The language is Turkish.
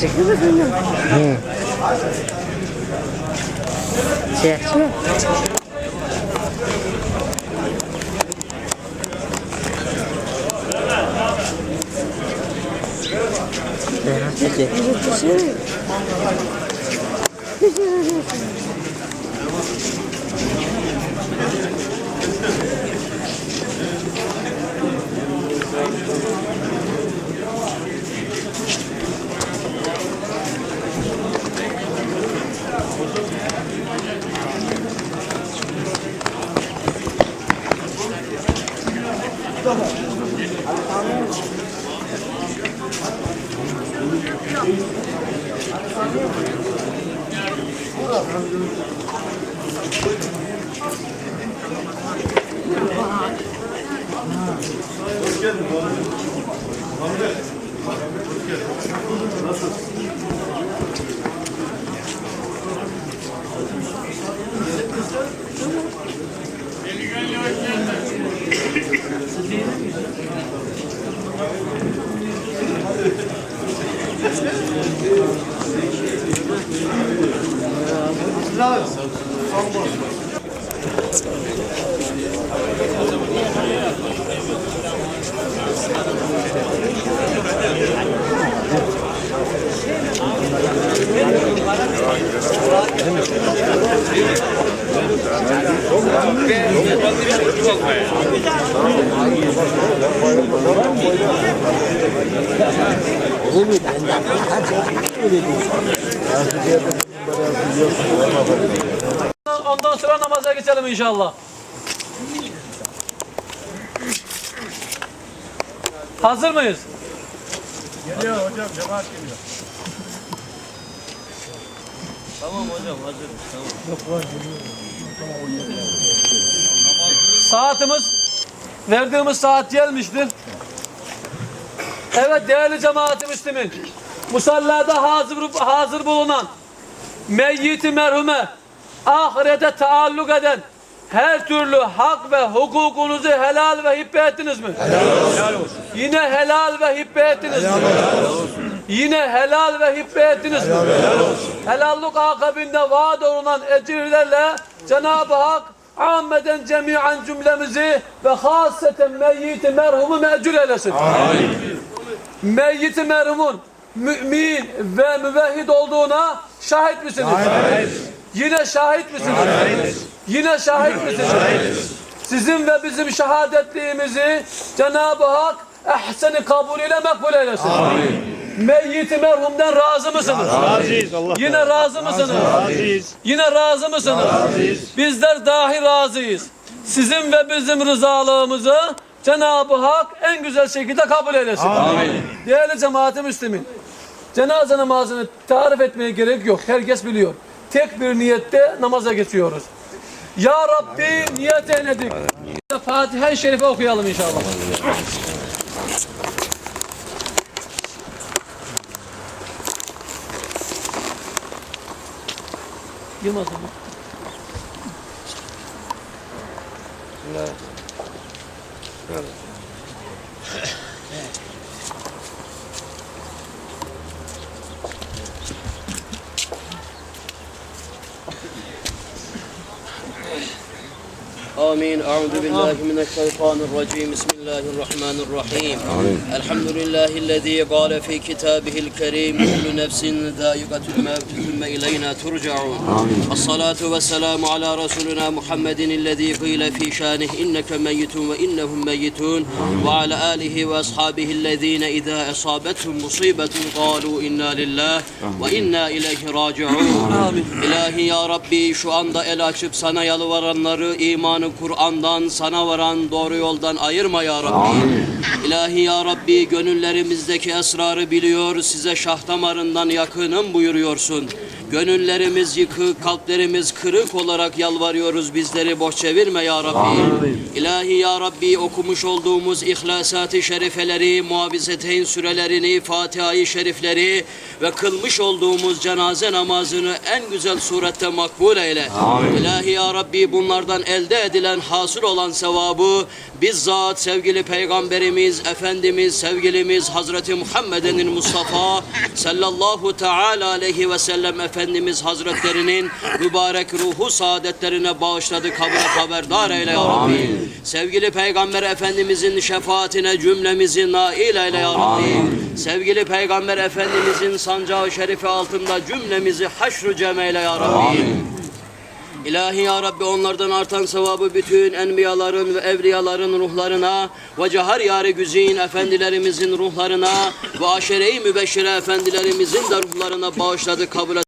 Çıktı mı bilmiyorum. Hı. Şey açıyor. Peki. Peki. Hoş geldin. Hamle. Nasıl? Siz 몰라요. 싸운 거 Oğlum ben de hadi. Öyle değil. Ondan sonra namaza geçelim inşallah. Hazır mıyız? Geliyor hocam cemaat geliyor. Saatimiz verdiğimiz saat gelmiştir. Evet değerli cemaat-i. Musallada hazır, hazır bulunan meyyiti merhume ahirete taalluk eden her türlü hak ve hukukunuzu helal ve hippe ettiniz mi? Helal olsun. Yine helal ve hippe ettiniz mi? Yine helal ve hippe ettiniz mi? Helal olsun. Helallik akabinde vaat olunan ecirlerle Cenab-ı Hak ammeden cemiyen cümlemizi ve haseten meyyiti merhumu mecur eylesin. Meyyiti merhumun mümin ve müvehhid olduğuna şahit misiniz? Yine şahit misiniz? Yine şahit misiniz? Sizin ve bizim şehadetliğimizi Cenab-ı Hak ehseni kabul ile makbul eylesin. Meyyiti merhumden razı mısınız? Aziz Allah. Yine razı mısınız? Aziz. Yine razı mısınız? Bizler dahi razıyız. Sizin ve bizim rızalığımızı Cenab-ı Hak en güzel şekilde kabul eylesin. Değerli cemaat-i müslimin, cenaze namazını tarif etmeye gerek yok. Herkes biliyor. Tek bir niyette namaza geçiyoruz. Ya Rabbi niyet eyledik. Fatiha-i Şerife okuyalım inşallah. Yılmaz mı? آمين أعوذ بالله من الشيطان الرجيم بسم الله الرحمن الرحيم آمين. الحمد لله الذي قال في كتابه الكريم كل نفس ذائقة الموت ثم إلينا ترجعون آمين. الصلاة والسلام على رسولنا محمد الذي قيل في شانه إنك ميت وإنهم ميتون وعلى آله وأصحابه الذين إذا أصابتهم مصيبة قالوا إنا لله وإنا إليه راجعون آمين. İlahi ya Rabbi şu anda el açıp sana yalvaranları imanı Kur'an'dan sana varan doğru yoldan ayırma ya Rabbi. İlahi ya Rabbi gönüllerimizdeki esrarı biliyor size şah damarından yakınım buyuruyorsun. Gönüllerimiz yıkık, kalplerimiz kırık olarak yalvarıyoruz. Bizleri boş çevirme ya Rabbi. İlahi ya Rabbi okumuş olduğumuz ihlasat-ı şerifeleri, muavizeteyn sürelerini, Fatiha-i şerifleri ve kılmış olduğumuz cenaze namazını en güzel surette makbul eyle. İlahi ya Rabbi bunlardan elde edilen, hasıl olan sevabı bizzat sevgili Peygamberimiz, Efendimiz, sevgilimiz Hazreti Muhammed'in Mustafa sallallahu teala aleyhi ve sellem Efendimiz Hazretlerinin mübarek ruhu saadetlerine bağışladı kabine haberdar eyle ya Rabbi. Sevgili Peygamber Efendimizin şefaatine cümlemizi nail eyle ya Rabbi. Sevgili Peygamber Efendimizin sancağı şerifi altında cümlemizi haşru cem eyle ya Rabbi. İlahi ya Rabbi onlardan artan sevabı bütün enbiyaların ve evliyaların ruhlarına ve cehar yâri güzin efendilerimizin ruhlarına ve aşere-i mübeşşire efendilerimizin de ruhlarına bağışladı kabul